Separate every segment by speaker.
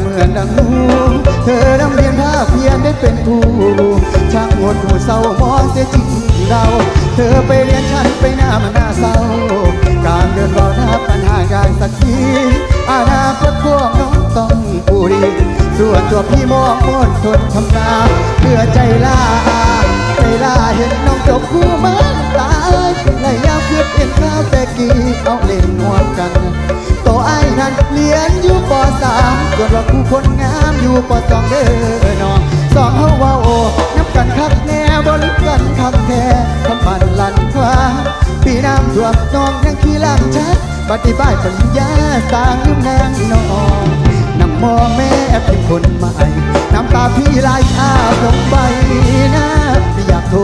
Speaker 1: เหมือนดังหูเธอดำเรียนภาคเพียนได้เป็นครูช่างหดหูเศร้ามองเสียจริงเรา เธอไปเรียนฉันไปหน้ามันหน้าเศร้า การเดินเบาหน้าปัญหาการสักทีอนาคตพวกน้องต้องปูดีส่วนตัวพี่มองมนทนทำนาเพื่อใจลาใจลาเห็นน้องจบคู่มันตายและยามคืนเห็นข้าวแต่กี้เอาเล่นงวกันโตไอ้ายนั้นเรีย นอยู่ปสามส่วนว่าคู่คนงามอยู่ปสองเด้อน้องสองเฮาว่าโอ้นับกันคักแน่บนกันคักแท้คำมันลันควาปีน้ำท่วมน้องยังขี้ลังชัดปฏิบัติปริญญาสร้างลืมนางน้องนั่งมองแม่เป็นคนใหม่น้ำตาพี่ไหลอาบลงใบหน้าไม่อยากโทร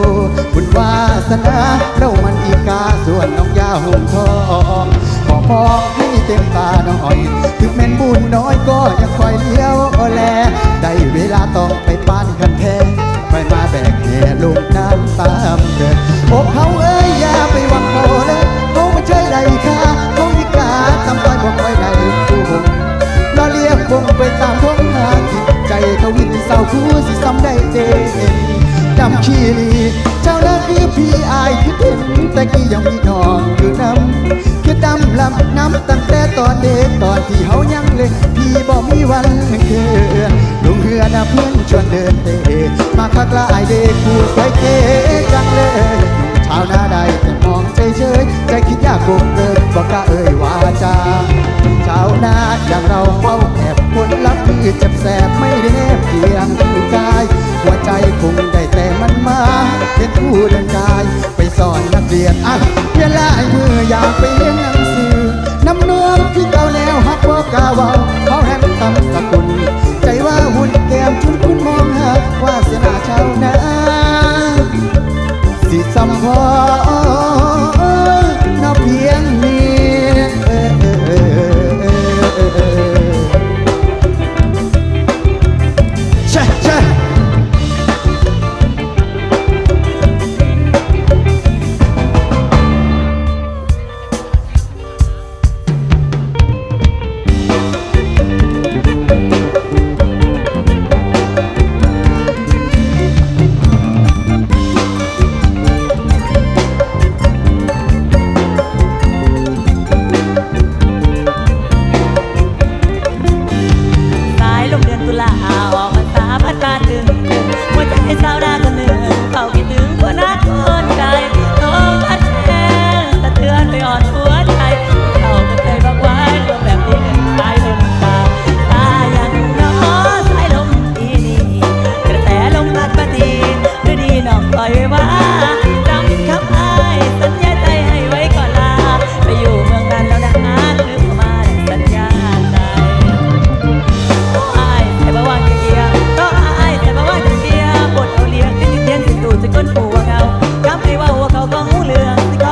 Speaker 1: บุญวาสนาเรามันอีกาส่วนน้องยาห่มทองขอมอง ต็มตาน่อย ถึงแม่นบุญน้อยก็ยังคอยเลี้ยวแล ได้เวลาต้องไปป้านกันแทนไปมาแบกแห่ลงน้ำตามเดินอกเขาเอ้ยอย่าไปหวังเขาเลยเขาไม่ใช่ไรค่าเขาพิการทำตายบอกไว้ในผู้หงล้อเลียกวงไปตามท้องทาจิตใจเขาวินเศร้าคู่สิซ้ำได้เด่นจำขี้ลีเจ้านั้นคือพี่อายคิดเห็นแต่กี้ยังมีน้องอยู่น้ำคือดำลำน้ำ ตอนเด็กตอนที่เฮายังเล็กพี่บอกมีวันเกินลงเรือนะเพื่อนชวนเดินเตะมาคักละอเด็กพูดไปเก๋จังเลยชาวนาได้แต่มองเฉยเฉยใจคิดยากคงเกินบอกกล้าเอ่ยวาจาชาวนาอย่างเราเฝ้าแอบผลลัพธ์คือเจ็บแสบไม่ได้แนบเคียงกายหัวใจคงได้แต่มันมาเป็นผู้เดินกาย ไปสอนนักเรียนอะเวลาไอ้มืออยากไป คุณ ใจว่าหุ่นแก้มชุนคุณมองหาวาสนาชาวนาสิสัมพอ